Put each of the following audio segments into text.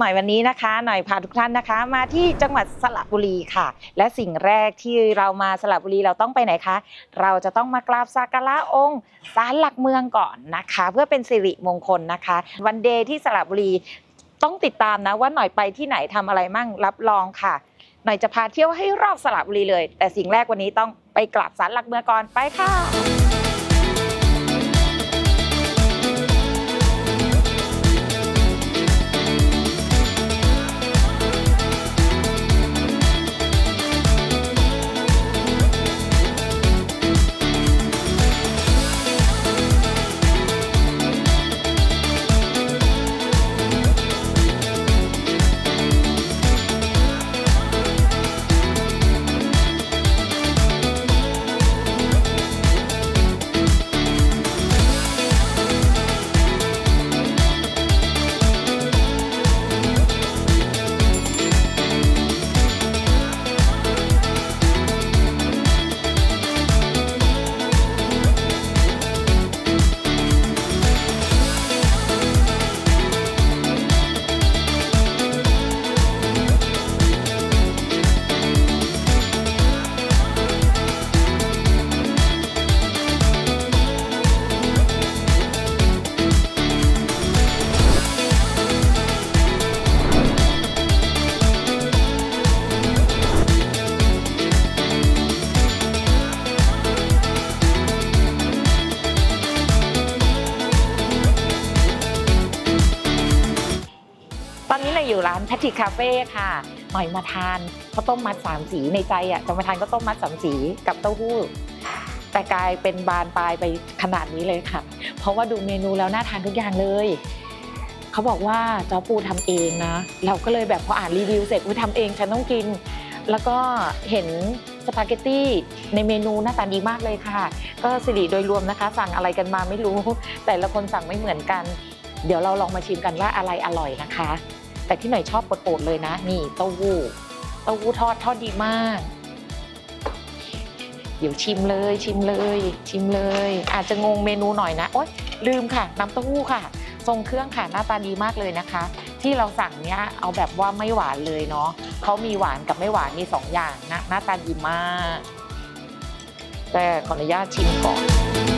หน่อยวันนี้นะคะ หน่อยพาทุกท่านนะคะ มาที่จังหวัดสระบุรีค่ะ และสิ่งแรกที่เรามาสระบุรีเราต้องไปไหนคะ เราจะต้องมากราบสักการะองค์ศาลหลักเมืองก่อนนะคะ เพื่อเป็นสิริมงคลนะคะ วันเดย์ที่สระบุรีต้องติดตามนะว่าหน่อยไปที่ไหนทำอะไรมั่งรับรองค่ะ หน่อยจะพาเที่ยวให้รอบสระบุรีเลย แต่สิ่งแรกวันนี้ต้องไปกราบศาลหลักเมืองก่อนไปค่ะ ทริคาเฟ่ค่ะหน่อยมาทานข้าวต้มมัดสามสีในใจอะจะมาทานข้าวต้มมัดสามสีกับเต้าหู้ แต่กลายเป็นบานปลายไปขนาดนี้เลยค่ะ เพราะว่าดูเมนูแล้วน่าทานทุกอย่างเลยเขาบอกว่าจอปูทำเองนะ เราก็เลยแบบพออ่านรีวิวเสร็จอุ้ยทำเองฉันต้องกิน แล้วก็เห็นสปาเกตตี้ในเมนูหน้าตาดีมากเลยค่ะ ก็สิริโดยรวมนะคะ สั่งอะไรกันมาไม่รู้ แต่ละคนสั่งไม่เหมือนกัน เดี๋ยวเราลองมาชิมกันว่าอะไรอร่อยนะคะ แต่ที่หน่อยชอบโปรดๆเลยนะ นี่เต้าหู้เต้าหู้ทอดทอดดีมาก เดี๋ยวชิมเลยชิมเลย ชิมเลย อาจจะงงเมนูหน่อยนะโอ๊ยลืมค่ะน้ำเต้าหู้ค่ะ ทรงเครื่องค่ะหน้าตาดีมากเลยนะคะ ที่เราสั่งเนี้ยเอาแบบว่าไม่หวานเลยเนาะเขามีหวานกับไม่หวานมีสองอย่างนะหน้าตาดีมาก แต่ขออนุญาตชิมก่อน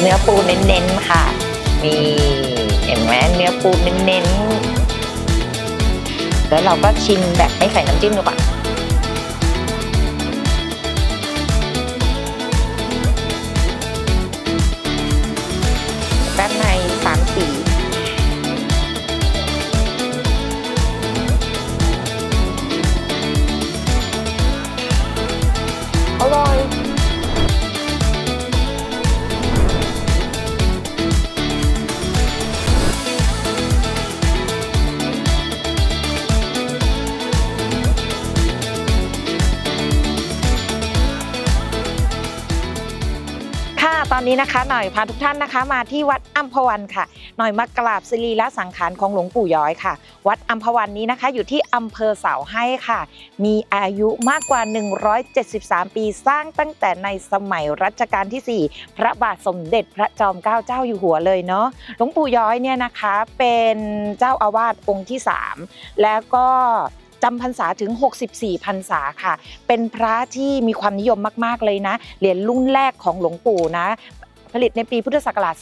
เนื้อปูเน้นๆค่ะ มีเห็นไหมเนื้อปูเน้นๆ แล้วเราก็ชิมแบบไม่ใส่น้ำจิ้มดูก่อน อนนี้นะคะหน่อยพาทุกท่านนะคะ มาที่วัดอัมพวันค่ะ หน่อยมากราบศิรีละสังขารของหลวงปู่ย้อยค่ะ วัดอัมพวันนี้นะคะ อยู่ที่อำเภอเสาให้ค่ะ มีอายุมากกว่า 173 ปีสร้างตั้งแต่ในสมัยรัชกาลที่ 4 พระบาทสมเด็จพระจอมเกล้าเจ้าอยู่หัวเลยเนาะหลวงปู่ย้อยเนี่ยนะคะเป็นเจ้าอาวาสองค์ที่ 3 แล้วก็ จำพรรษาถึง 64พรรษาค่ะ เป็นพระที่มีความนิยมมากๆเลยนะ เหรียญรุ่นแรกของหลวงปู่นะผลิตในปีพุทธศักราช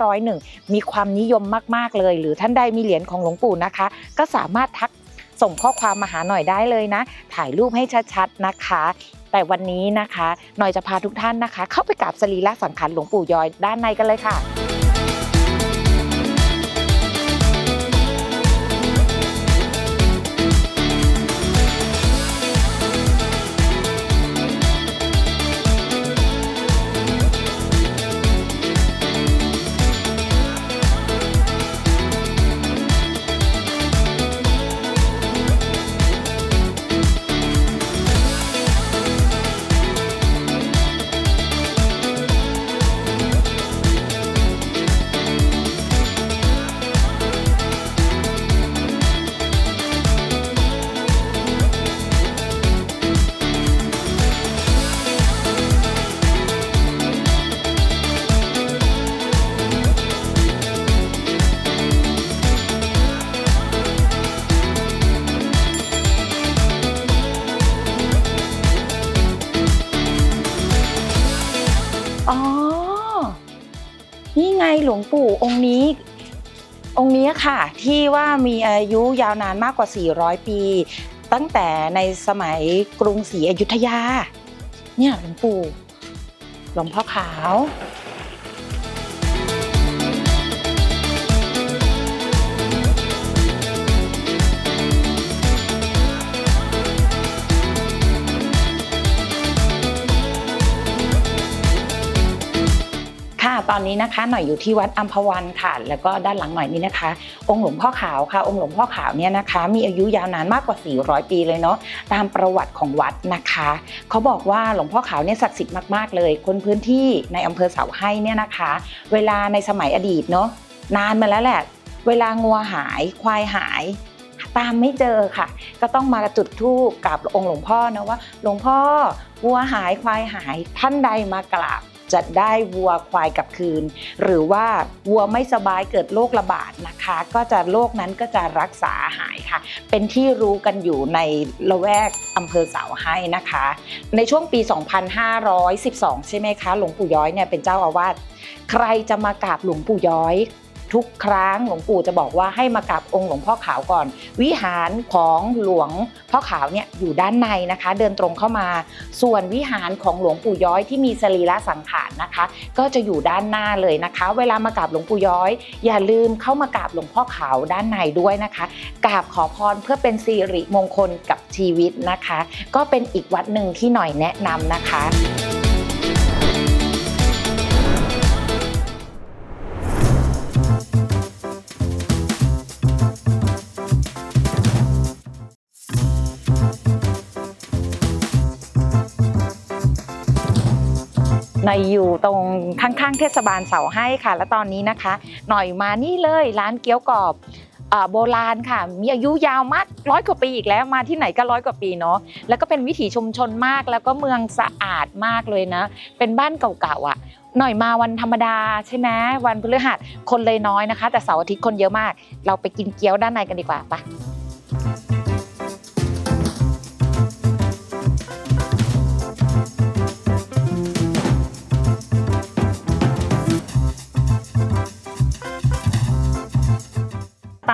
2501 มีความนิยมมาก ๆ เลย หรือท่านใดมีเหรียญของหลวงปู่นะคะ ก็สามารถทักส่งข้อความมาหาหน่อยได้เลยนะ ถ่ายรูปให้ชัด ๆ นะคะ แต่วันนี้นะคะ หน่อยจะพาทุกท่านนะคะ เข้าไปกราบสรีระสังขารหลวงปู่ย้อยด้านในกันเลยค่ะ งปู่องค์นี้องค์นี้ค่ะที่ว่ามีอายุยาวนานมากกว่า 400 ปี ตั้งแต่ในสมัยกรุงศรีอยุธยา เนี่ยหลวงปู่หลวงพ่อขาว อนนี้นะคะหน่อยอยู่ที่วัดอัมพวันค่ะ แล้วก็ด้านหลังหน่อยนี้นะคะ องค์หลวงพ่อขาวค่ะ องค์หลวงพ่อขาวเนี่ยนะคะ มีอายุยาวนานมากกว่า 400 ปีเลยเนาะตามประวัติของวัดนะคะ เขาบอกว่าหลวงพ่อขาวเนี่ยศักดิ์สิทธิ์มากๆเลย คนพื้นที่ในอำเภอเสาให้เนี่ยนะคะ เวลาในสมัยอดีตเนาะนานมาแล้วแหละ เวลางัวหายควายหายตามไม่เจอค่ะ ก็ต้องมาจุดธูปกับองค์หลวงพ่อนะว่า หลวงพ่อวัวหายควายหายท่านใดมากราบ จะได้วัวควายกลับคืน หรือว่าวัวไม่สบายเกิดโรคระบาดนะคะ ก็จะโรคนั้นก็จะรักษาหายค่ะ เป็นที่รู้กันอยู่ในละแวกอำเภอเสาให้นะคะ ในช่วงปี 2512 ใช่ไหมคะ หลวงปู่ย้อยเนี่ยเป็นเจ้าอาวาสใครจะมากราบหลวงปู่ย้อย ทุกครั้งหลวงปู่จะบอกว่าให้มากราบองค์หลวงพ่อขาวก่อน วิหารของหลวงพ่อขาวเนี่ยอยู่ด้านในนะคะ เดินตรงเข้ามา ส่วนวิหารของหลวงปู่ย้อยที่มีสรีระสังขารนะคะ ก็จะอยู่ด้านหน้าเลยนะคะ เวลามากราบหลวงปู่ย้อย อย่าลืมเข้ามากราบหลวงพ่อขาวด้านในด้วยนะคะกราบขอพรเพื่อเป็นสิริมงคลกับชีวิตนะคะ ก็เป็นอีกวัดหนึ่งที่หน่อยแนะนำนะคะ หน่อยอยู่ตรงข้างๆเทศบาลเสาให้ค่ะ และตอนนี้นะคะ หน่อยมานี่เลยร้านเกี๊ยวกรอบโบราณค่ะ มีอายุยาวมากร้อยกว่าปีอีกแล้วมาที่ไหนก็ร้อยกว่าปีเนาะแล้วก็เป็นวิถีชุมชนมากแล้วก็เมืองสะอาดมากเลยนะ เป็นบ้านเก่าๆอะ หน่อยมาวันธรรมดาใช่ไหมวันพฤหัสคนเลยน้อยนะคะ แต่เสาร์อาทิตย์คนเยอะมาก เราไปกินเกี๊ยวด้านในกันดีกว่าปะ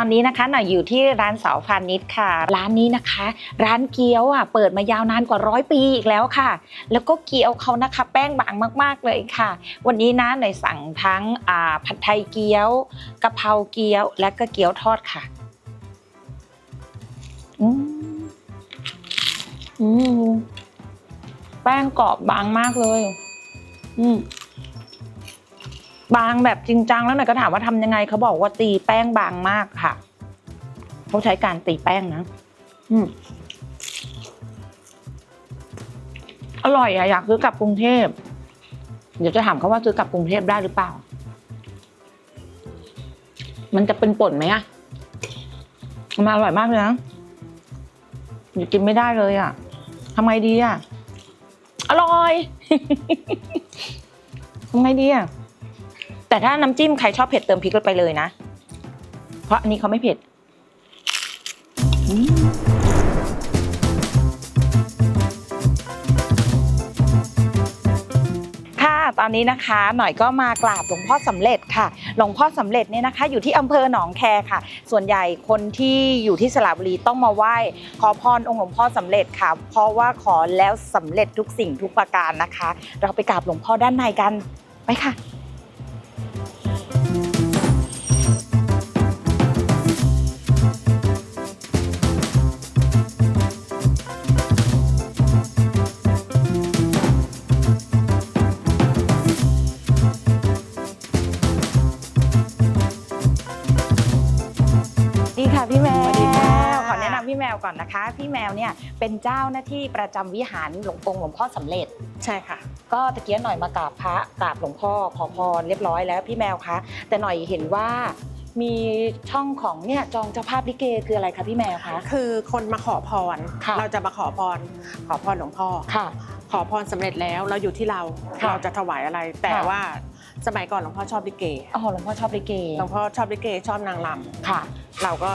อนนี้นะคะหน่อยอยู่ที่ร้านเสาพาณิชย์ค่ะ ร้านนี้นะคะ ร้านเกี๊ยวอะเปิดมายาวนานกว่าร้อยปีอีกแล้วค่ะ แล้วก็เกี๊ยวเขานะคะ แป้งบางมาก ๆเลยค่ะ วันนี้นะหน่อยสั่งทั้งผัดไทยเกี๊ยวกะเพราเกี๊ยว และก็เกี๊ยวทอดค่ะอืมอืมแป้งกรอบบางมากเลย อืม บางแบบจริงจังแล้วหน่อยก็ถามว่าทำยังไงเขาบอกว่าตีแป้งบางมากค่ะเขาใช้การตีแป้งนะอืมอร่อยอะอยากซื้อกลับกรุงเทพเดี๋ยวจะถามเขาว่าซื้อกลับกรุงเทพได้หรือเปล่า มันจะเป็นป่นไหมอะมันอร่อยมากเลยนะอย่ากินไม่ได้เลยอะทำไงดีอะอร่อยทำไงดีอะ แต่ถ้าน้ำจิ้มใครชอบเผ็ดเติมพริกลงไปเลยนะ เพราะอันนี้เขาไม่เผ็ดค่ะตอนนี้นะคะ หน่อยก็มากราบหลวงพ่อสำเร็จค่ะ หลวงพ่อสำเร็จเนี่ยนะคะ อยู่ที่อำเภอหนองแคค่ะ ส่วนใหญ่คนที่อยู่ที่สระบุรีต้องมาไหว้ขอพรองค์หลวงพ่อสำเร็จค่ะ เพราะว่าขอแล้วสำเร็จทุกสิ่งทุกประการนะคะ เราไปกราบหลวงพ่อด้านในกันไปค่ะ เนี่ยเป็นเจ้าหน้าที่ประจำวิหารหลวงองค์หลวงพ่อสำเร็จใช่ค่ะ ก็ตะเกียหน่อยมากราบพระกราบหลวงพ่อขอพรเรียบร้อยแล้วพี่แมวคะแต่หน่อยเห็นว่ามีช่องของเนี่ยจองเจ้าภาพลิเกคืออะไรคะพี่แมวคะคือคนมาขอพรค่ะเราจะมาขอพร ขอพรหลวงพ่อค่ะ ขอพรสำเร็จแล้วเราอยู่ที่เราค่ะเราจะถวายอะไร แต่ค่ะว่า สมัยก่อนหลวงพ่อชอบลิเกอ๋อหลวงพ่อชอบลิเกหลวงพ่อชอบลิเกชอบนางรค่ะำเราก็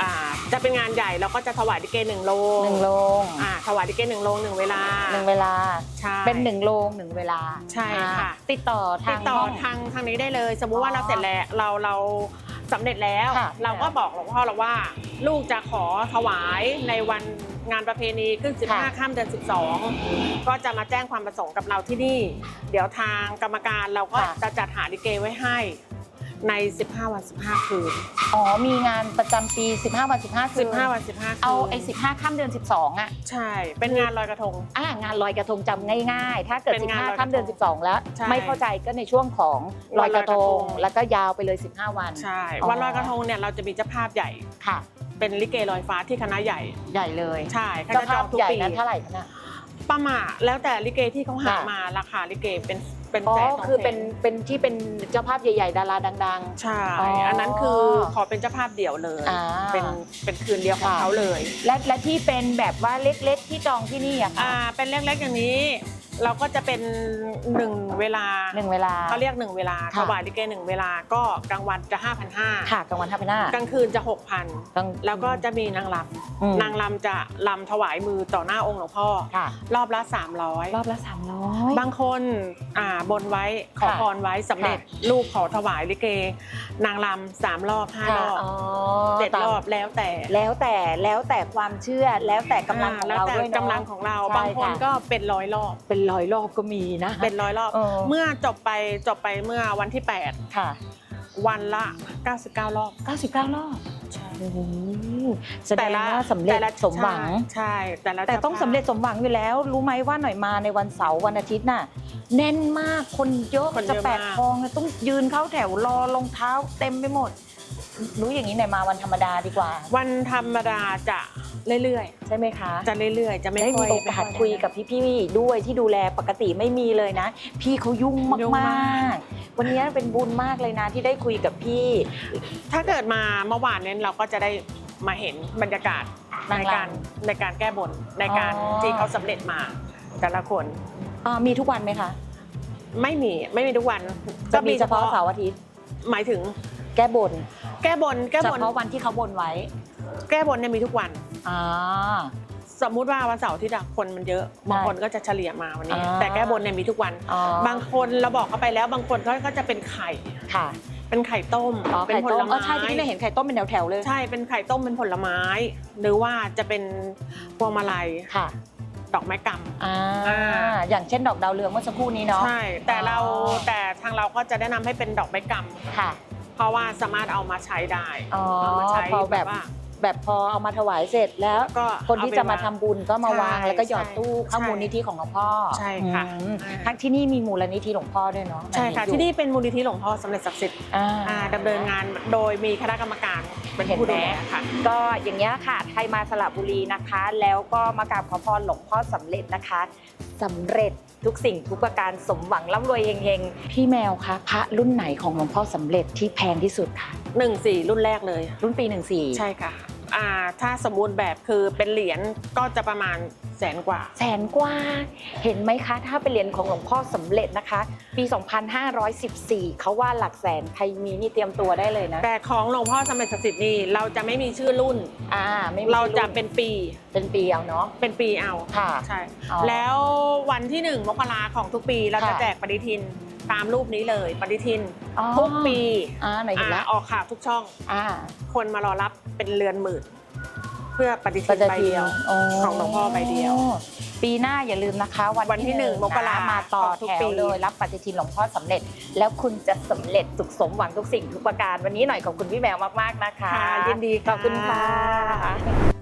อ่าจะเป็นงานใหญ่เราก็จะถวายลิเกหนึ่งโรงหนึ่งโรงอ่าถวายลิเกหนึ่งโรงหนึ่งเวลาหนึ่งเวลาใช่เป็นหนึ่งโรงหนึ่งเวลาใช่ค่ะอ่าติดต่อทาติดงต่อห้องทางทางนี้ได้เลย สมมุติว่าอ๋อเราเสร็จแล้วเราเรา สำเร็จแล้ว ค่ะ เราก็บอกหลวงพ่อเราว่า ลูกจะขอถวายในวันงานประเพณีขึ้น 15 ข้ามเดือน 12 ก็จะมาแจ้งความประสงค์กับเราที่นี่ เดี๋ยวทางกรรมการเราก็ค่ะ จะจัดหาลิเกไว้ให้ ใน 15 วัน 15 คืน อ๋อ มีงานประจำปี 15 วัน 15คืน15 วัน 15 คืนเอาไอ้15ข้ามเดือน 12อะใช่ เป็นงานลอยกระทง อ่างานลอยกระทงจำง่ายๆ ถ้าเกิด เป็นงานลอยกระทง15ข้ามเดือน 12 แล้ว ใช่ไม่เข้าใจก็ในช่วงของลอยกระทงลอยกระทง แล้วก็ยาวไปเลย 15 วัน ใช่ อ๋อ วันลอยกระทงเนี่ยเราจะมีเจ้าภาพใหญ่ ค่ะ เป็นลิเกลอยฟ้าที่คณะใหญ่ ใหญ่เลยใช่เขาเจ้าจะจภาอพงทุกใหญ่ปีนั้นเท่าไหร่คะน่ะประมาณแล้วแต่ลิเกที่เขาหาค่ะ มาราคาลิเกเป็น เป็นอ๋อแสนสงคือแสเป็นเป็นที่เป็นเจ้าภาพใหญ่ ๆ ดาราดัง ใช่อ๋ออัอันนั้นคือขอเป็นเจ้าภาพเดี่ยวเลย อ่าเป็นเป็นคืนเดียวของค่ะ เขาเลยๆ และและที่เป็นแบบว่าเล็กๆที่จองที่นี่อะอ่าค่ะเป็นเล็กๆอย่างนี้ เราก็จะเป็นหนึ่งเวลาหนึ่งเวลาเขาเรียกหนึ่งเวลาค่ะถวายลิเกหนึ่งเวลาก็กลางวันจะ5 5 0ค่ะกลางวันท่าพน้ากลางคืนจะกลาง6,000 แล้วก็จะมีนางรอืมำนางรำจะรำถวายมือต่อหน้าองค์หลวงพ่อค่ะรอบละร300อบละ 300 บางคนอ่าบนไว้ขอค่ะพรไว้สำเร็จค่ะลูกขอถวายลิเก นางรำสามรอบห้ารอบอ๋อเจ็ดตามรอบแล้วแต่แล้วแต่แล้วแต่ความเชื่อแล้วแต่กำลังของแล้วเราแต่ด้วยเนาะกำลังของเราใช่บางคนค่ะก็เป็นร้อยรอบเป็นร้อยรอบก็มีนะ เป็นร้อยรอบ เออ เมื่อจบไปจบไปเมื่อวันที่ ค่ะ 8 วันละ 99 รอบ 99 รอบใช่ โอ้โหแสดงว่าสำเร็จแต่ละสมหวัง ใช่แต่ละแต่ต้องจ้าภาพสำเร็จสมหวังอยู่แล้ว รู้ไหมว่าหน่อยมาในวันเสาร์วันอาทิตย์น่ะแน่นมากคนเยอะคนเยจะอะแปดมากคลองเลยต้องยืนเข้าแถวรอรองเท้าเต็มไปหมด รู้อย่างนี้หน่อยมาวันธรรมดาดีกว่า วันธรรมดาจะเรื่อยใช่ไหมคะ ๆ จะเรื่อยๆ จะไม่ได้ค่มีอยโอกาสไม่คุยกับพี่ๆด้วยที่ดูแลปกติไม่มีเลยนะ พี่เขายุ่งยุ่งมามากกๆ วันนี้เป็นบุญมากเลยนะที่ได้คุยกับพี่ ถ้าเกิดมาเมื่อวานเนี้เราก็จะได้มาเห็นบรรยากาศนางในรำการในการแก้บนในการอ๋อ ที่เขาสำเร็จมา แต่ละคนอ่ามีทุกวันไหมคะ ไม่มีไม่มีทุกวันจะมีเฉพาะเสาร์อาทิตย์ หมายถึง แก้บนแก้บนแก้เฉบนพาะวันที่เขาบนไว้แก้บนเนี่ยมีทุกวัน อ่า สมมุติว่าวันเสาร์ที่อะคนมันเยอะบางคนก็จะเฉลี่ยมาวันนี้ อ่า แต่แก้บนเนี่ยมีทุกวัน อ๋อบางคนเราบอกเขาไปแล้ว บางคนเขาก็จะเป็นไข่ ค่ะเป็นไข่ต้มอ๋อเป็นไข่ผต้ลมเอไม้อใช่ที่นี่เห็นไข่ต้มเป็นแถวๆเลยใช่เป็นไข่ต้มเป็นผลไม้ หรือว่าจะเป็นพวงมาลัยค่ะดอกไม้กำ อ่าอ่า อย่างเช่นดอกดาวเรืองเมื่อสักครู่นี้เนาะ ใช่แต่เราอ๋อ แต่ทางเราก็จะแนะนำให้เป็นดอกไม้กค่ะำ เพราะว่าสามารถเอามาใช้ได้อ๋อเอามาใช้พอแบบ ว่า แบบพอเอามาถวายเสร็จแล้ว ก็คนที่เอไปจะมาทำวงบุญก็มาวางใช่แล้วก็หยอดตู้เข้าใช่มูลนิธิของหลวงพ่อใช่ค่ะอืมอ่า ทั้งที่นี่มีมูลนิธิหลวงพ่อด้วยเนาะใช่ค่ะเห็อยู่ที่นี่เป็นมูลนิธิหลวงพ่อสำเร็จศักดิ์สิทธิ์อ่า อ่าดำเนินงานโดยมีคณะกรรมการเป็นผู้ดูแลค่ะ ก็อย่างเงี้ยค่ะใครมาสระบุรีนะคะ แล้วก็มากราบขอพรหลวงพ่อสำเร็จนะคะสำเร็จ ทุกสิ่งทุกประการสมหวังร่ำรวยเฮงๆ พี่แมวคะพระรุ่นไหนของหลวงพ่อสำเร็จที่แพงที่สุดคะหนึ่งสี่รุ่นแรกเลย รุ่นปีหนึ่งสี่ใช่ค่ะอ่าถ้าสมบูรณ์แบบคือเป็นเหรียญก็จะประมาณ แสนกว่า แสนกว่า เห็นไหมคะ ถ้าเป็นเหรียญของหลวงพ่อสำเร็จนะคะ ปี 2514 เขาว่าหลักแสนใครมีนี่เตรียมตัวได้เลยนะแต่ของหลวงพ่อสำเร็จศักดิ์สิทธิ์นี่เราจะไม่มีชื่อรุ่น อ่าไม่มีเราจะรุ่เป็นปี เป็นปีเอาเนาะ เป็นปีเอาค่ะใช่ อ๋อแล้ววันที่หนึ่งมกราของทุกปีเราจะค่ะ แจกปฏิทินตามรูปนี้เลย ปฏิทินอ๋อทุกปีอ่าไหนเห็นอ่าละออกข่าวทุกช่อง อ่าคนมารอรับเป็นเรือนหมื่น เพื่อปฏิปทินฏิใบทินเดียวของหลวงพ่อใบเดียว ปีหน้าอย่าลืมนะคะ วันวันที่หนึ่งมกรามาต่อของทุกแถปีวเลยรับปฏิทินหลวงพ่อสำเร็จ แล้วคุณจะสำเร็จสุขสมหวังทุกสิ่งทุกประการ วันนี้หน่อยขอบคุณพี่แมวมากๆนะคะค่ะยินดีขอบคุณค่ะค่ะ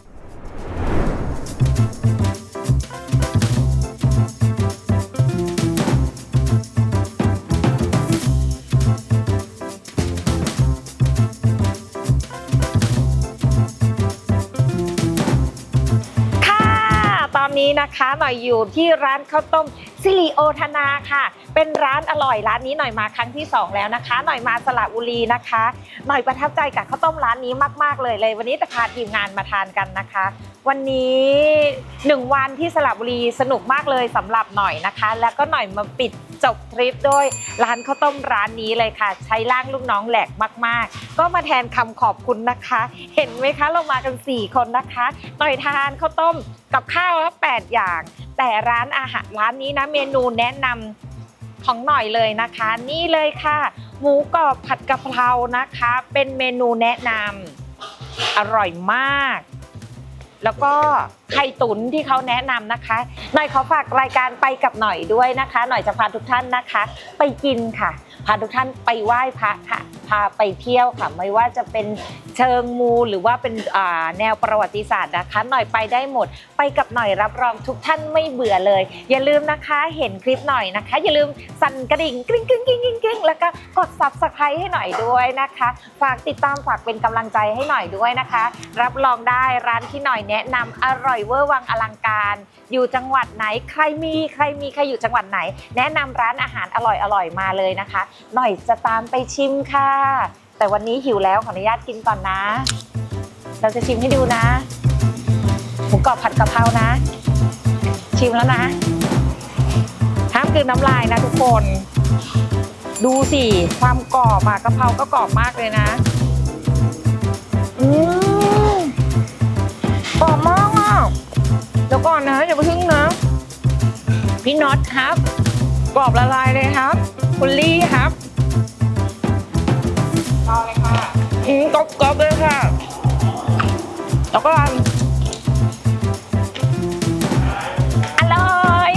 นนี้นะคะหน่อยอยู่ที่ร้านข้าวต้มซิริโอธนาค่ะ เป็นร้านอร่อยร้านนี้หน่อยมาครั้งที่ 2 แล้วนะคะ หน่อยมาสระบุรีนะคะ หน่อยประทับใจกับข้าวต้มร้านนี้มาก ๆ เลยเลย วันนี้จะพาทีมงานมาทานกันนะคะ วันนี้หนึ่งวันที่สระบุรีสนุกมากเลยสำหรับหน่อยนะคะ แล้วก็หน่อยมาปิดจบทริปด้วยร้านข้าวต้มร้านนี้เลยค่ะ ใช้ร่างลูกน้องแหลกมาก ๆ ก็มาแทนคำขอบคุณนะคะ เห็นไหมคะเรามากัน 4 คนนะคะหน่อยทานข้าวต้มกับข้าวแล้ว8อย่าง แต่ร้านอาหารร้านนี้นะเมนูแนะนำของหน่อยเลยนะคะ นี่เลยค่ะ หมูกรอบผัดกะเพรานะคะ เป็นเมนูแนะนำอร่อยมาก แล้วก็ไข่ตุ๋นที่เขาแนะนำนะคะหน่อยขอฝากรายการไปกับหน่อยด้วยนะคะ หน่อยจะพาทุกท่านนะคะ ไปกินค่ะ พาทุกท่านไปไหว้พระค่ะ พาไปเที่ยวค่ะ ไม่ว่าจะเป็นเชิงมูหรือว่าเป็นแนวประวัติศาสตร์นะคะ หน่อยไปได้หมด ไปกับหน่อยรับรองทุกท่านไม่เบื่อเลย อย่าลืมนะคะเห็นคลิปหน่อยนะคะ อย่าลืมสั่นกระดิ่งกริ๊งกริ๊งกริ๊งกริ๊งกริ๊งแล้วก็กด subscribe ให้หน่อยด้วยนะคะ ฝากติดตามฝากเป็นกำลังใจให้หน่อยด้วยนะคะ รับรองได้ร้านที่หน่อยแนะนำอร่อยเวอร์วังอลังการ อยู่จังหวัดไหนใครมีใครมีใครอยู่จังหวัดไหน แนะนำร้านอาหารอร่อยอร่อยๆมาเลยนะคะ หน่อยจะตามไปชิมค่ะแต่วันนี้หิวแล้วขออนุญาตกินก่อนนะ เราจะชิมให้ดูนะ หมูกรอบผัดกะเพรานะ ชิมแล้วนะ ห้ามกลืนน้ำลายนะทุกคน ดูสิ ความกรอบอะกะเพราก็กรอบมากเลยนะ อืมกรอบมากอะเดี๋ยวก่อนนะอย่าไปพึ่งนะ พี่น็อตครับ กรอบละลายเลยครับคุณลี่ครับ อืมกรอบกรอบเลยค่ะ แล้วก็อร่อย